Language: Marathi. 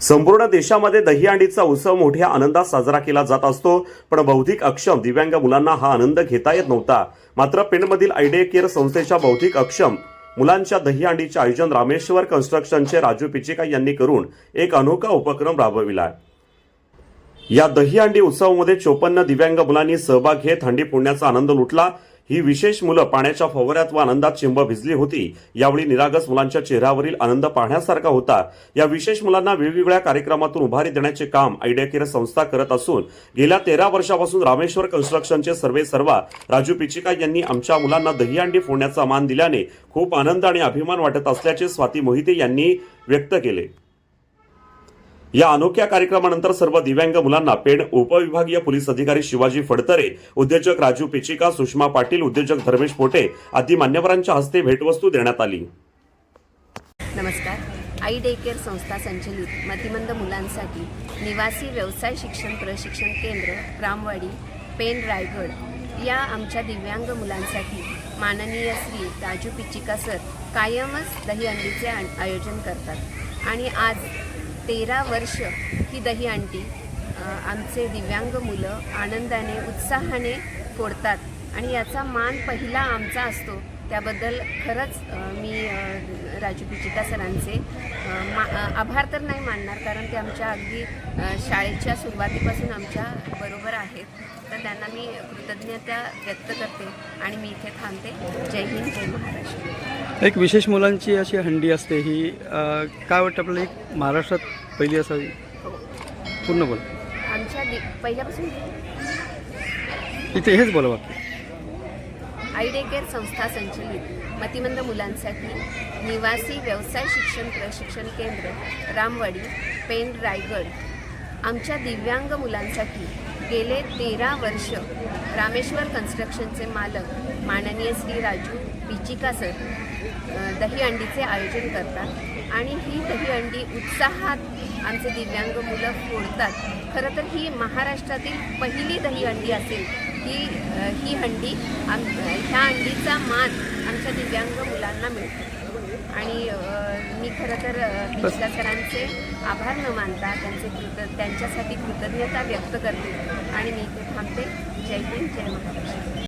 संपूर्ण देशामध्ये दहीहंडीचा उत्सव मोठ्या आनंदात साजरा केला जात असतो पण बौद्धिक अक्षम दिव्यांग मुलांना हा आनंद घेता येत नव्हता. मात्र पेणमधील आयडिया केअर संस्थेच्या बौद्धिक अक्षम मुलांच्या दहीहंडीचे आयोजन रामेश्वर कन्स्ट्रक्शनचे राजू पिचिका यांनी करून एक अनोखा उपक्रम राबविला. या दहीहंडी उत्सवामध्ये चोपन्न दिव्यांग मुलांनी सहभाग घेत हंडी पुण्याचा आनंद लुटला. ही विशेष मुलं पाण्याच्या फवऱ्यात व आनंदात चिंब भिजली होती. यावेळी निरागस मुलांच्या चेहऱ्यावरील आनंद पाहण्यासारखा होता. या विशेष मुलांना वेगवेगळ्या कार्यक्रमातून उभारी देण्याचे काम आयडिया केअर संस्था करत असून गेल्या तेरा वर्षापासून रामेश्वर कन्स्ट्रक्शनचे सर्वे सर्वा राजू पिचिका यांनी आमच्या मुलांना दहीहंडी फोडण्याचा मान दिल्याने खूप आनंद आणि अभिमान वाटत असल्याचे स्वाती मोहिते यांनी व्यक्त केले. या अनोख्या कार्यक्रमानंतर सर्व दिव्यांग मुलांना पेण उपविभागीय पोलीस अधिकारी शिवाजी फडतरे उद्योजक राजू पिचिका सुषमा पाटील उद्योजक धर्मेश पोटे आदी मान्यवरांच्या हस्ते भेटवस्तू देण्यात आली. नमस्कार. आई डे केअर संस्था संचलित मतिमंद मुलांसाठी निवासी व्यवसाय शिक्षण प्रशिक्षण केंद्र रामवाडी पेन रायगड या आमच्या दिव्यांग मुलांसाठी माननीय श्री राजू पिचिका सर कायमच दहीहंडीचे अंडीचे आयोजन करतात. आणि आज तेरा वर्ष ही दहीहंडी आंटी आमचे दिव्यांग मुलं आनंदाने उत्साहाने फोडतात. आणि याचा मान पहिला आमचा असतो. त्याबद्दल खरंच मी राजू पिचिता सरांचे मा आभार तर नाही मानणार कारण ते आमच्या अगदी शाळेच्या सुरुवातीपासून आमच्या बरोबर आहेत. तर त्यांना मी कृतज्ञता व्यक्त करते आणि मी इथे थांबते. जय हिंद जय महाराष्ट्र. एक विशेष मुलांची अशी हंडी असते ही काय वाटतं आपल्याला एक महाराष्ट्रात पहिली असावी? पूर्ण बोल. आमच्या दि पहिल्यापासून? इथे हेच बोला वाक्य आई डे केअर संस्था संचलित मतिमंद मुलांसाठी निवासी व्यवसाय शिक्षण प्रशिक्षण केंद्र रामवाडी पेण रायगड. आमच्या दिव्यांग मुलांसाठी गेले तेरा वर्ष रामेश्वर कन्स्ट्रक्शनचे मालक माननीय श्री राजू पिचिका सर दही अंडीचे आयोजन करतात. आणि ही दही अंडी उत्साहात आमचे दिव्यांग मुलं फोडतात. खरं तर ही महाराष्ट्रातील पहिली दही अंडी असेल. ही ही हंडी आम ह्या अंडीचा मान आमच्या दिव्यांग मुलांना मिळतो. आणि मी खरं तर अ, सरांचे आभार न मानता त्यांचे कृत त्यांच्यासाठी कृतज्ञता व्यक्त करते. आणि मी इथे थांबते. जय हिंद जय महाराष्ट्र.